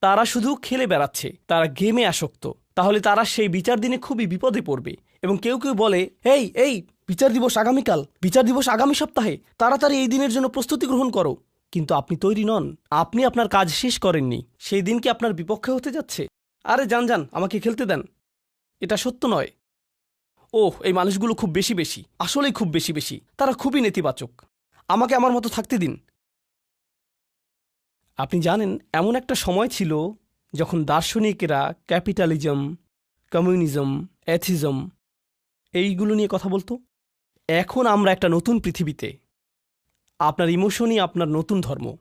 তারা শুধু খেলে বেড়াচ্ছে, তারা গেমে আসক্ত। তাহলে তারা সেই বিচার দিনে খুবই বিপদে পড়বে। এবং কেউ কেউ বলে এই এই, বিচার দিবস আগামীকাল, বিচার দিবস আগামী সপ্তাহে, তাড়াতাড়ি এই দিনের জন্য প্রস্তুতি গ্রহণ করো। কিন্তু আপনি তৈরি নন। আপনি আপনার কাজ শেষ করেননি। সেই দিন কি আপনার বিপক্ষে হতে যাচ্ছে? আরে, যান যান, আমাকে খেলতে দেন। এটা সত্য নয়। ওহ, এই মানুষগুলো খুব বেশি বেশি। আসলেই খুব বেশি বেশি। তারা খুবই নেতিবাচক। আমাকে আমার মতো থাকতে দিন। আপনি জানেন, এমন একটা সময় ছিল যখন দার্শনিকেরা ক্যাপিটালিজম, কমিউনিজম, অ্যাথিজম এইগুলো নিয়ে কথা বলতো। এখন আমরা একটা নতুন পৃথিবীতে। আপনার ইমোশনই আপনার নতুন ধর্ম।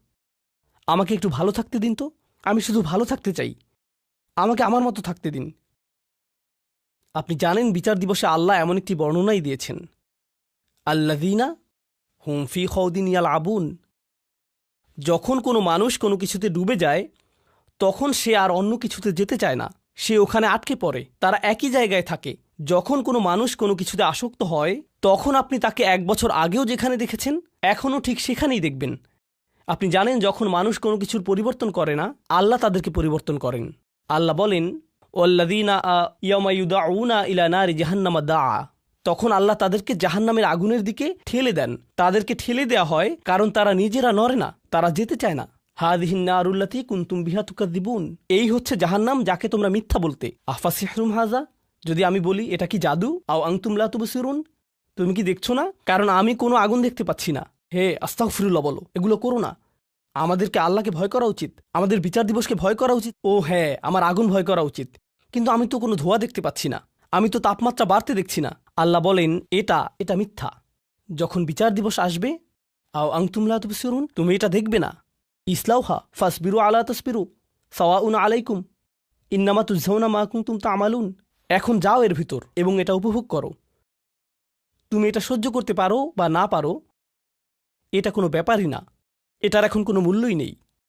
আমাকে একটু ভালো থাকতে দিন তো। আমি শুধু ভালো থাকতে চাই। আমাকে আমার মতো থাকতে দিন। আপনি জানেন, বিচার দিবসে আল্লাহ এমন একটি বর্ণনাই দিয়েছেন। আল্লাদিনা হুম ফি খৌদিন ইয়াল আবুন যখন কোনো মানুষ কোনো কিছুতে ডুবে যায়, তখন সে আর অন্য কিছুতে যেতে চায় না। সে ওখানে আটকে পড়ে। তারা একই জায়গায় থাকে। যখন কোনো মানুষ কোনো কিছুতে আসক্ত হয়, তখন আপনি তাকে এক বছর আগেও যেখানে দেখেছেন, এখনও ঠিক সেখানেই দেখবেন। আপনি জানেন, যখন মানুষ কোনো কিছুর পরিবর্তন করে না, আল্লাহ তাদেরকে পরিবর্তন করেন। আল্লাহ বলেন ওল্লাদিনা ইয়ামায়ুদাউনা ইলা নারি জাহান্নামা দা তখন আল্লাহ তাদেরকে জাহান্নামের আগুনের দিকে ঠেলে দেন। তাদেরকে ঠেলে দেয়া হয় কারণ তারা নিজেরা নড়ে না, তারা যেতে চায় না। হাদিহিন্নারুল্লাতি কুন্তুম বিহা দিবুন এই হচ্ছে জাহান্নাম যাকে তোমরা মিথ্যা বলতে। আফা সিহরুম হাজা? যদি আমি বলি, এটা কি জাদু? আও আংতুমলা তুমি কি দেখছ না? কারণ আমি কোনো আগুন দেখতে পাচ্ছি না। হে, আস্তাগফিরুল্লাহ বলো, এগুলো করো না। আমাদেরকে আল্লাহকে ভয় করা উচিত। আমাদের বিচার দিবসকে ভয় করা উচিত। ও হ্যাঁ আমার আগুন ভয় করা উচিত। কিন্তু আমি তো কোনো ধোঁয়া দেখতে পাচ্ছি না। আমি তো তাপমাত্রা বাড়তে দেখছি না। আল্লাহ বলেন, এটা এটা মিথ্যা। যখন বিচার দিবস আসবে, আও আংতুমলা তুবসিরুন, তুমি এটা দেখবে না। ইসলাউহা, ফাসবিরু আলা তসবিরু, সাওয়াউন আলাইকুম। ইন্নামা তুঝৌনা মা কুন্তুম তামালুন। এখন যাও এর ভিতর এবং এটা উপভোগ করো। তুমি এটা সহ্য করতে পারো বা না পারো, এটা কোনো ব্যাপারই না। এটার এখন কোনো মূল্যই নেই।